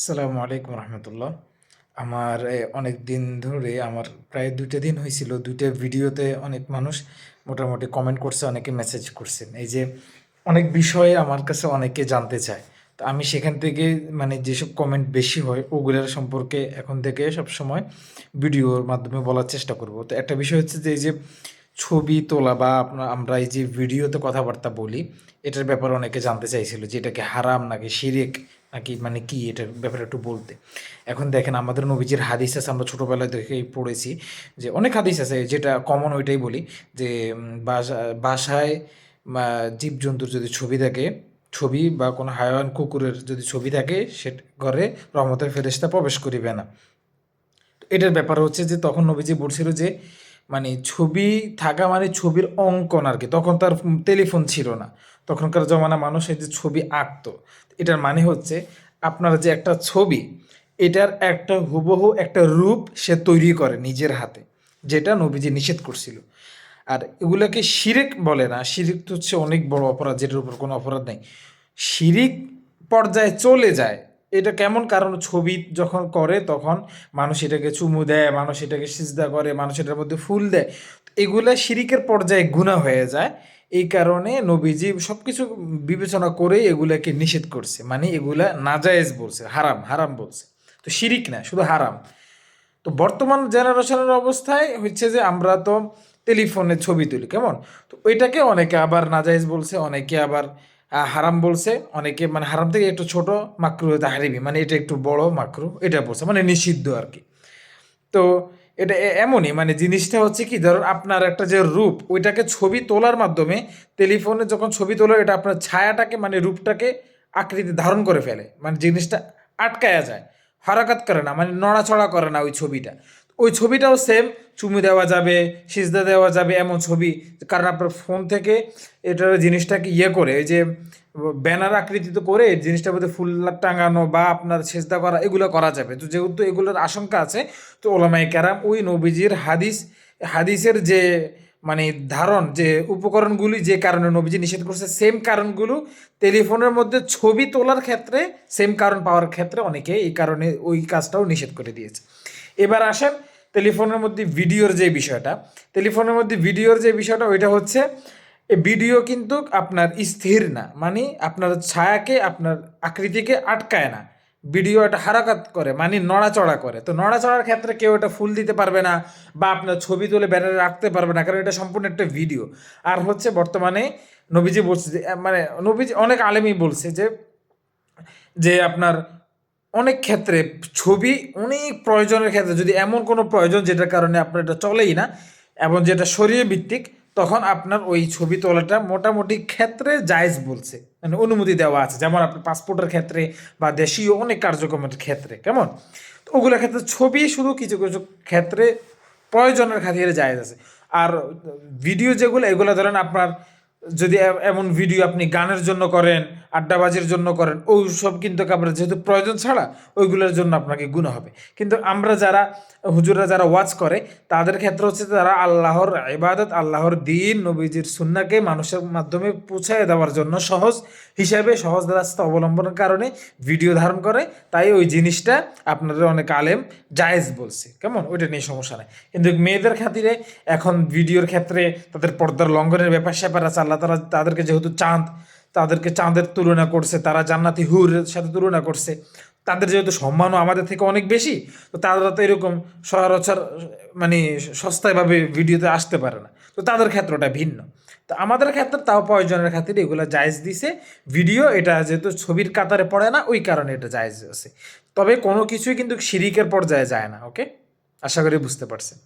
আসসালামু আলাইকুম রহমতুল্লাহ। আমার অনেক দিন ধরে আমার প্রায় দুইটা দিন হয়েছিল দুইটা ভিডিওতে অনেক মানুষ মোটামুটি কমেন্ট করছে, অনেকে মেসেজ করছেন এই যে, অনেক বিষয়ে আমার কাছে অনেকে জানতে চায়। তো আমি সেখান থেকে মানে যেসব কমেন্ট বেশি হয়, ওগুলোর সম্পর্কে এখন থেকে সব সময় ভিডিওর মাধ্যমে বলার চেষ্টা করব। তো একটা বিষয় হচ্ছে যে, এই যে ছবি তোলা বা আপনার, আমরা এই যে ভিডিওতে কথাবার্তা বলি, এটার ব্যাপারে অনেকে জানতে চাইছিল যে এটা কি হারাম নাকি শিরেক নাকি মানে কি এটার ব্যাপারে একটু বলতে। এখন দেখেন, আমাদের নবীজির হাদিস আছে, আমরা ছোটোবেলায় দেখেই পড়েছি যে অনেক হাদিস আছে, যেটা কমন ওইটাই বলি যে বাসা, বাসায় জীবজন্তুর যদি ছবি থাকে, ছবি বা কোনো হায়াওয়ান কুকুরের যদি ছবি থাকে, সে ঘরে রহমতের ফেরেশতা প্রবেশ করিবে না। এটার ব্যাপার হচ্ছে যে, তখন নবীজি বলছিল যে মানে ছবি থাকা মানে ছবির অঙ্কন আর কি। তখন তার টেলিফোন ছিল না। তখনকার জমানা মানুষ এই যে ছবি আঁকতো, এটার মানে হচ্ছে আপনার যে একটা ছবি, এটার একটা হুবহু একটা রূপ সে তৈরি করে নিজের হাতে, যেটা নবীজি নিষেধ করছিল। আর এগুলাকে শিরিক বলে না। শিরিক তো হচ্ছে অনেক বড় অপরাধ, যেটার উপর কোনো অপরাধ নেই। শিরিক পর্যায়ে চলে যায় এটা কেমন কারণ? ছবি যখন করে, তখন মানুষ এটাকে চুমু দেয়, মানুষ এটাকে সিজদা করে, মানুষ এটার মধ্যে ফুল দেয়। এগুলা শিরিকের পর্যায়ে গুণা হয়ে যায়। এই কারণে নবীজি সব কিছু বিবেচনা করেই এগুলাকে নিষেধ করছে। মানে এগুলা নাজায়েজ বলছে, হারাম হারাম বলছে। তো শিরিক না, শুধু হারাম। তো বর্তমান জেনারেশনের অবস্থায় হচ্ছে যে আমরা তো টেলিফোনে ছবি তুলি, কেমন? তো ওইটাকে অনেকে আবার নাজাইজ বলছে, অনেকে আবার হারাম বলছে। অনেকে মানে হারাম থেকে একটু ছোট মাকরু হারিবি। মানে এটা একটু বড় মাকরু, এটা বলছে। মানে নিষিদ্ধ আর কি তো এটা এমনই মানে জিনিসটা হচ্ছে কি, ধরুন আপনার একটা যে রূপ, ওইটাকে ছবি তোলার মাধ্যমে টেলিফোনে যখন ছবি তোলো, এটা আপনার ছায়াটাকে মানে রূপটাকে আকৃতি ধারণ করে ফেলে। মানে জিনিসটা আটকায়া যায়। হরাকাত করে না মানে নড়াচড়া করে না ওই ছবিটা। ওই ছবিটাও সেম চুমু দেওয়া যাবে, সিজদা দেওয়া যাবে এমন ছবি। কারণ আপনার ফোন থেকে এটার জিনিসটাকে ইয়ে করে, এই যে ব্যানার আকৃতিত করে জিনিসটার মধ্যে ফুল টাঙানো বা আপনার সেজদা করা, এগুলো করা যাবে। তো যেহেতু এগুলোর আশঙ্কা আছে, তো ওলামাই ক্যারাম ওই নবীজির হাদিস, হাদিসের যে মানে ধারণ, যে উপকরণগুলি যে কারণে নবীজি নিষেধ করছে সেম কারণগুলো টেলিফোনের মধ্যে ছবি তোলার ক্ষেত্রে সেম কারণ পাওয়ার ক্ষেত্রে অনেকে এই কারণে ওই কাজটাও নিষেধ করে দিয়েছে। এবার আসেন টেলিফোনের মধ্যে ভিডিওর যে বিষয়টা। টেলিফোনের মধ্যে ভিডিওর যে বিষয়টা, ওইটা হচ্ছে ভিডিও কিন্তু আপনার স্থির না মানে আপনার ছায়াকে, আপনার আকৃতিকে আটকায় না। ভিডিও এটা হারাকাত করে মানে নড়াচড়া করে। তো নড়াচড়ার ক্ষেত্রে কেউ এটা ফুল দিতে পারবে না, বা আপনার ছবি তুলে ব্যানারে রাখতে পারবে না, কারণ এটা সম্পূর্ণ একটা ভিডিও আর হচ্ছে বর্তমানে নবীজি বলছে যে মানে নবীজি অনেক আলেমই বলছে যে যে আপনার অনেক ক্ষেত্রে ছবি অনেক প্রয়োজনের ক্ষেত্রে, যদি এমন কোনো প্রয়োজন যেটার কারণে আপনার এটা চলেই না এবং যেটা শরীর ভিত্তিক, তখন আপনার ওই ছবি তোলাটা মোটামুটি ক্ষেত্রে জায়েজ বলছে। মানে অনুমতি দেওয়া আছে। যেমন আপনার পাসপোর্টের ক্ষেত্রে বা দেশীয় অনেক কার্যক্রমের ক্ষেত্রে, কেমন? তো ওগুলোর ক্ষেত্রে ছবি শুধু কিছু কিছু ক্ষেত্রে প্রয়োজনের খাতিরে জায়েজ আছে। আর ভিডিও যেগুলো, এগুলো ধরেন আপনার যদি এমন ভিডিও আপনি গানের জন্য করেন আড্ডাবাজির জন্য করেন ওই সব কিন্তু আপনার যেহেতু প্রয়োজন ছাড়া ওইগুলোর জন্য আপনাকে গুণ হবে। কিন্তু আমরা যারা, হুজুররা যারা ওয়াচ করে, তাদের ক্ষেত্রে হচ্ছে তারা আল্লাহর ইবাদত, আল্লাহর দিন, নবীজির সুন্নাকে মানুষের মাধ্যমে পৌঁছায় দেওয়ার জন্য সহজ হিসাবে, সহজ রাস্তা অবলম্বনের কারণে ভিডিও ধারণ করে। তাই ওই জিনিসটা আপনাদের অনেক আলেম জায়েজ বলছে। কেমন? ওইটা নিয়ে সমস্যা নেই। কিন্তু মেয়েদের খাতিরে এখন ভিডিওর ক্ষেত্রে তাদের পর্দার লঙ্ঘনের ব্যাপার স্যাপার আছে, আল্লাহ তারা তাদেরকে যেহেতু চাঁদ তাদেরকে চাঁদের তুলনা করছে, তারা জান্নাতি হুরের সাথে তুলনা করছে। তাদের যেহেতু সম্মানও আমাদের থেকে অনেক বেশি, তো তারা তো এরকম সচরাচর মানে সস্তায়ভাবে ভিডিওতে আসতে পারে না। তো তাদের ক্ষেত্রটা ভিন্ন। তো আমাদের ক্ষেত্রে তাও প্রয়োজনের খাতিরে এগুলো জায়েজ দিছে। ভিডিও এটা যেহেতু ছবির কাতারে পড়ে না, ওই কারণে এটা জায়েজ আছে। তবে কোনো কিছুই কিন্তু শিরিকের পর্যায়ে যায় না, ওকে? আশা করি বুঝতে পারছেন।